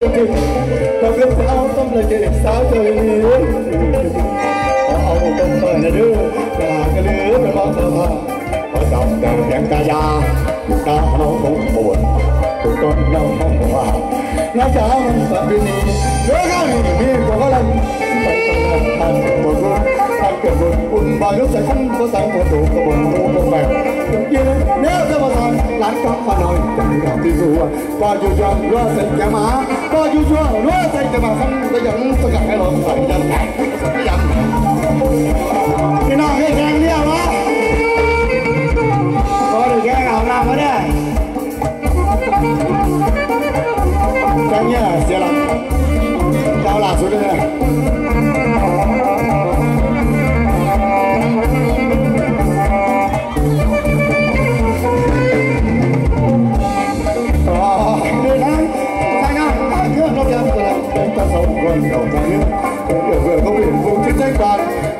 เราเรื่องเอาต้องเลยเด็กสาวเจอเลย ตัวต้นเราห้องว่าน้าจ๋ามันสับปีนี้เรื่องนี่มีกว่าอะไรไปตอนนั้นทำปวดรุ่นทำเกิดรุ่นอุ่นบ่อยรู้สึกขันก็สั่งปวดตัวกระบวนตัวกแบบยืนเนี่ยจะมาทำหลานก็มาหน่อยจังกับที่สัวก็อยู่จอมรัวใส่แกมาก็อยู่จอมรัวใส่แกมาขันก็ยังสกัดให้เราใส่ยังไงสักยังพี่น้องให้แกงเนี่ยวะ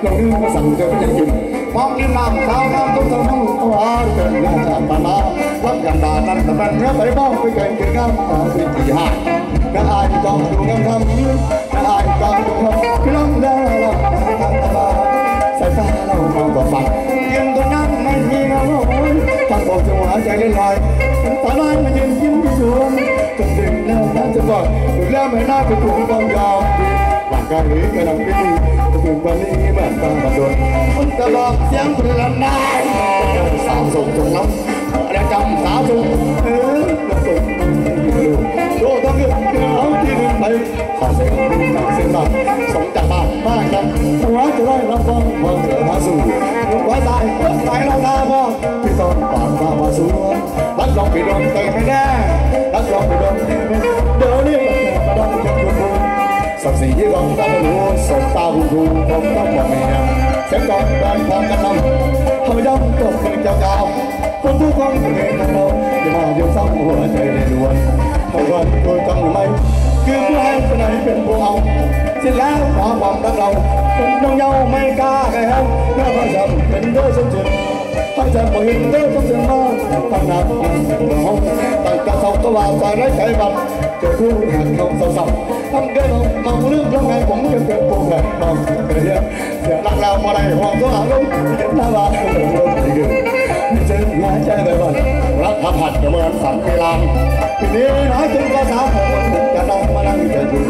đoàn đầu đi mà sẵn cho cái nhận mong kim làm sao nam cũng sống không có ai cần là chạm bà ma lắm gần bà năm tầm năm nhớ phải bom với kênh kênh ngắm ta bị chỉ hại các ai còn đủ ngâm thâm các ai còn đủ ngâm cái lòng ra là sai xa lâu không có phạt nhưng tôi nhắm ไม่มีเงาโอยตั้งบอ กจังหวะใจเล่นลอยตาลายมายืนยิ้มที่ดวงจนดึงแล้วน่าจะบอกดูแล้วไม่น่าจะถูกต้องยอมหลังการนี้กำลังเป็นถึงวันนี้แม่ตามาโดนมันตลอดเสียงเพลงได้สาวส่งจงล้ำและจำสาวส่งเออแล้วส่งโดต้องเงือกเอาที่หนึ่งไปขอเสียงเสียงดังสมจากบ้านมากกันหัวจะได้รับฟังความเสียมาสู่หัวใจใจเราหน้าบ่ที่ต้องปากมามาสู่รักลองไปดนเตยไม่แน่รักลองไปดนเดี๋ยวนี้ สักสีที่เราต้องรู้สบตาหูดูผมต้องบอกแม่เสียงก่อนแรงความกันนำทำย้ำตกเป็นเจ้าเก่าคนทุกคนเห็นเราอย่ามาเดี๋ยวซ้ำหัวใจในดวนให้วันตัวจังไม่คือผู้ให้คนไหนเป็นผู้เอาเสร็จแล้วขอความรักเราคนน้องเยาไม่กล้าแก้วเมื่อพระจำเป็นด้วยสมจิตให้จำบ่เห็นด้วยสมจิตมาตั้งนานห้องตั้งกระสอบตลาดใจไร้ใจบัตร เจอคู่หักเขาเศร้าๆทำเกินมองเรื่องร้องไงผมจะเป็นผู้แบบมองเรียเสียรักเรามาได้หวังตัวหาลูกเห็นหน้าบ้านเป็นเรื่องที่ดไม่เจอหัวใจไปก่อนรักทับผัดเหมือนสันเวลาทีนี้น้อยจนภาษาผมจะน้องมานั่งจะอยู่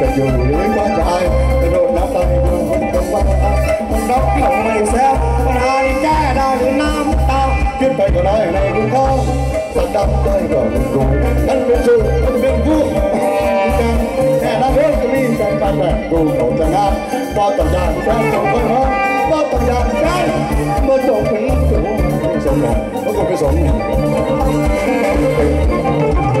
จะอยู่หรือก็จะอายจะโดนน้ำตาในด ก็เป็นกูนั่นเป็นสู้มันเป็นกูกันแค่นั้นเองก็มีใจกันแบบกูของจะงานก็ต้องยากแค่ต้องไปห้องก็ต้องยากแค่เมื่อจบถึงถึงสมองแล้วก็ไปสมตอน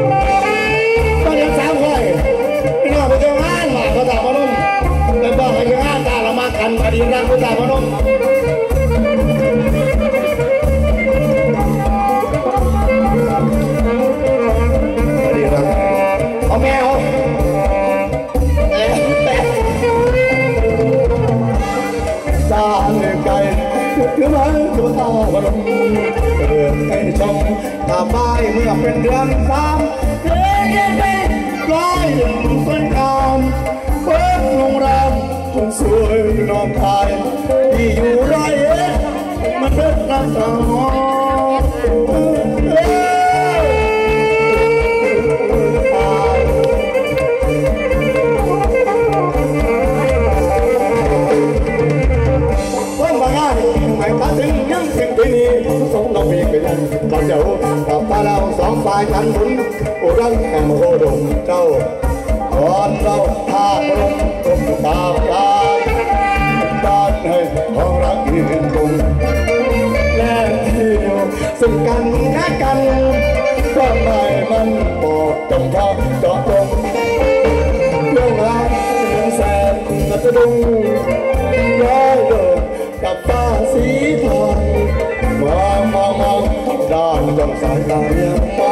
ให้ชมถ้าไปเมื่อเป็นเดือนสามเฮ้ยเป็นร้อยเป็นงสวยงามเปิดโรงแรมคนสวยนอนทายที่อยู่ไรเอ็ดมันเป็นน้ำตาหอมนบางงานไม่ตัดถึง สงนี่สองเราเพียงกันเราเจ้ากับตาเราสองฝ่ายกันบุญโอรังแห่งโอดงเจ้าก่อนเราพาพระองค์ตามยายบ้านให้ของรักยืนคงและที่อยู่ซึ่งกันและกันก็ไม่มันบอกจงเขาเจาะจงเรื่องราวเรื่องแสนกระจะดุงย้อยโดดกับฟ้าสีทอง ด้านจงสายตาเรียงมอ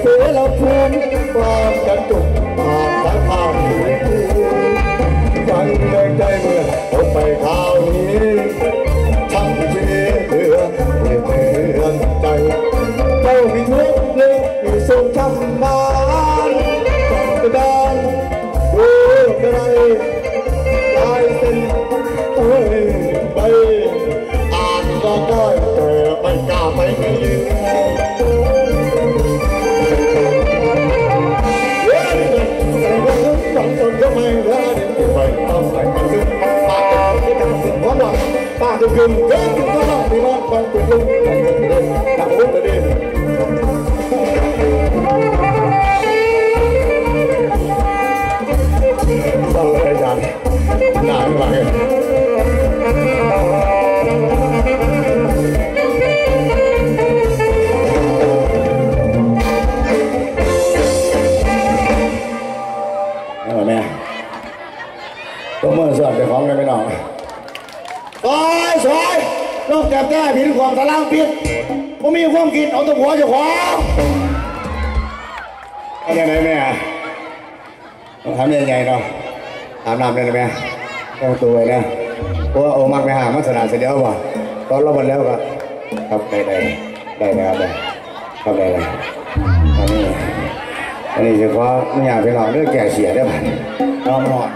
เปลี่ยนเสือละภูมิความกระจุกผ่านสายพานฟังแรงใจเมื่อพบไปคราวนี้ ปากถึงกึ่งเดินถึงก็ต้องมีมันฟังเป็นลุงฟังเป็นเลูกแก้แก้ผิดความตะล่างผิดผมมีความกินเอาตัวหัวจะขวางอะไรไหนแม่ต้องทำยังไงเนาะอาบน้ำได้ไหมต้องตัวไว้นะเพราะโอมักไปหามาสนานเสร็จแล้วว่ะตอนเราวันแล้วก็ครับได้ได้ได้นะครับได้ครับได้เลยอันนี้อันนี้เฉพาไม่อยากไปหลอกเรื่องแก่เสียได้ไหมน้องหมด